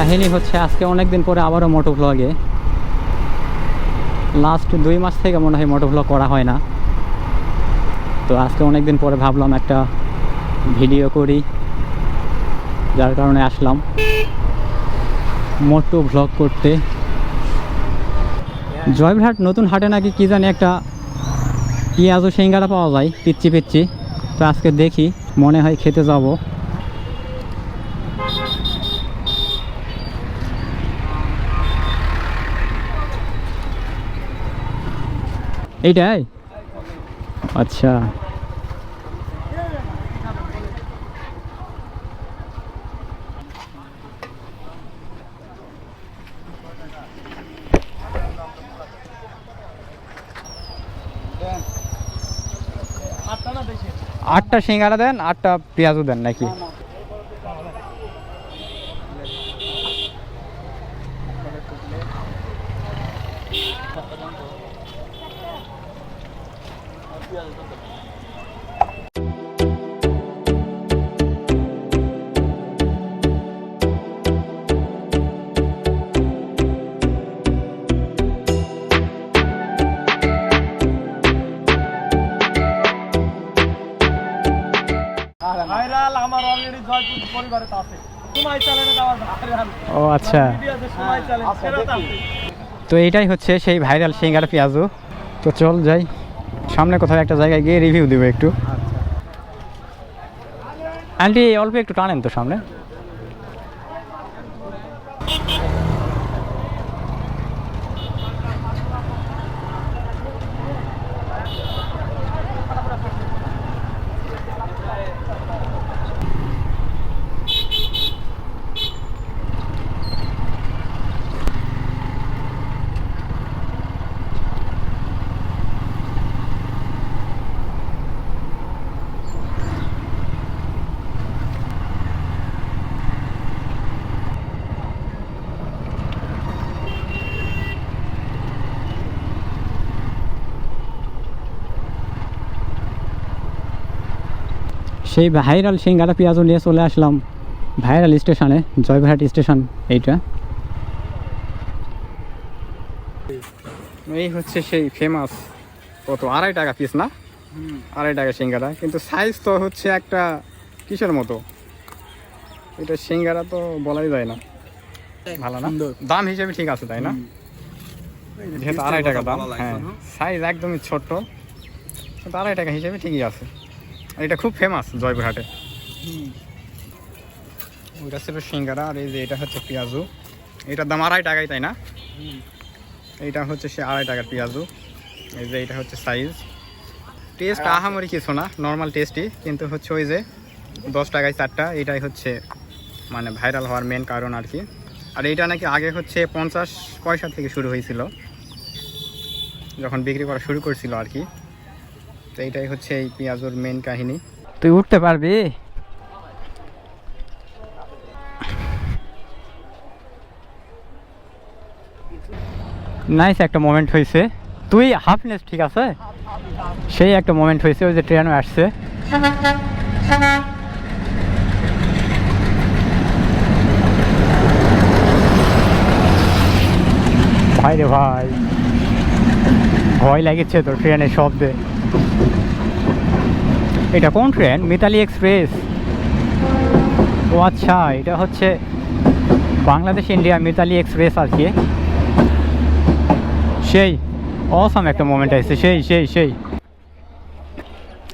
কাহিনী হচ্ছে, আজকে অনেক দিন পরে আবারও মোটো ভ্লগে লাস্ট দুই মাস থেকে মনে হয় মোটো ভ্লগ করা হয় না। তো আজকে অনেক দিন পরে ভাবলাম একটা ভিডিও করি, যার কারণে আসলাম। মোটো ভ্লগ করতে জয়ঘাট নতুন হাটে নাকি কি জানি একটা পেঁয়াজও সিঙ্গারা পাওয়া যায় পিচ্ছি পিচ্ছি তো আজকে দেখি, মনে হয় খেতে যাব। এইটাই? আচ্ছা। আটটা সিঙ্গারা দেন আটটা পেঁয়াজও দেন নাকি? ভাইরাল আমার অলরেডি জয়পুর পরিবারে তো আছে। সময় চ্যানেলে আমার ভাইরাল ও আচ্ছা। সময় চ্যানেল তো এইটাই হচ্ছে সেই ভাইরাল সিঙ্গার পেঁয়াজু। তো চল যাই। সামনে কোথাও একটা জায়গায় গিয়ে রিভিউ দেবো একটু। আন্টি অল্প একটু টানেন তো সামনে। সেই ভাইরাল সিঙ্গারা পেঁয়াজও নিয়ে চলে আসলাম। ভাইরাল স্টেশনে জয়ঘাট স্টেশন এইটা। এই হচ্ছে সেই ফেমাস কত আড়াই টাকা পিস না? আড়াই টাকা সিঙ্গারা কিন্তু সাইজ তো হচ্ছে একটা কিসের মতো? এটা সিঙ্গারা তো বলাই যায় না। ভালো না? দাম হিসেবে ঠিক আছে তাই না? যেহেতু আড়াই টাকা দাম হ্যাঁ সাইজ একদমই ছোট্ট আড়াই টাকা হিসেবে ঠিকই আছে। এটা খুব ফেমাস জয়পুরহাটে। ওইটা ছিল সিঙ্গারা আর এই যে এটা হচ্ছে পেঁয়াজু। এটার দাম আড়াই টাকাই তাই না? এইটা হচ্ছে সে আড়াই টাকার পেঁয়াজু। এই যে এটা হচ্ছে সাইজ টেস্ট আহামরি কিছু না নর্মাল টেস্টই কিন্তু হচ্ছে ওই যে দশ টাকায় চারটা এটাই হচ্ছে মানে ভাইরাল হওয়ার মেন কারণ আর কি। আর এইটা নাকি আগে হচ্ছে পঞ্চাশ পয়সা থেকে শুরু হয়েছিল। যখন বিক্রি করা শুরু করছিল আর কি। তো এইটাই হচ্ছে এই পেঁয়াজুর মেন কাহিনী। তুই উঠতে পারবি? নাইস একটা মোমেন্ট হয়েছে তুই হাফনেস ঠিক আছে? সেই একটা মোমেন্ট হয়েছে ওই যে ট্রেনও আসছে। ভাই রে ভাই। ভয় লাগছে তো ট্রেনের শব্দে। এটা কোন ট্রেন? মিতালি এক্সপ্রেস। ও আচ্ছা এটা হচ্ছে বাংলাদেশ ইন্ডিয়া মিতালি এক্সপ্রেস আর কি। সেই অসাম একটা মোমেন্ট আছে সেই সেই সেই।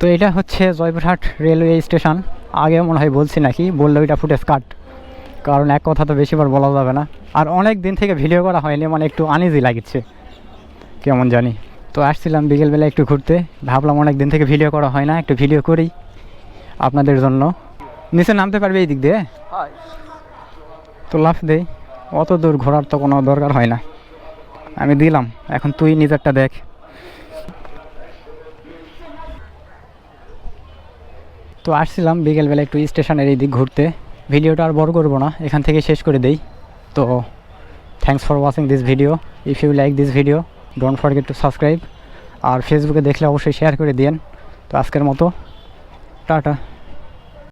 তো এটা হচ্ছে জয়পুরহাট রেলওয়ে স্টেশন। আগে মনে হয় বলছি নাকি, বললেও এটা ফুটেজ কাট। কারণ এক কথা তো বেশিবার বলা যাবে না। আর অনেক দিন থেকে ভিডিও করা হয়নি মানে একটু আনইজি লাগছে। কেমন জানি। তো আসছিলাম বিকেলবেলা একটু ঘুরতে। ভাবলাম অনেক দিন থেকে ভিডিও করা হয় না একটু ভিডিও করি আপনাদের জন্য। নিচে নামতে পারবে এই দিক দিয়ে তো লাফ দেই। অত দূর ঘোরার তো কোনো দরকার হয় না। আমি দিলাম এখন তুই নিজেরটা দেখ। তো আসছিলাম বিকেলবেলা একটু স্টেশনের এই দিক ঘুরতে। ভিডিওটা আর বড় করব না এখান থেকে শেষ করে দেই। তো thanks for watching this video if you like this video don't forget to subscribe আর ফেসবুকে দেখলে অবশ্যই শেয়ার করে দিন তো আজকের মতো, টাটা।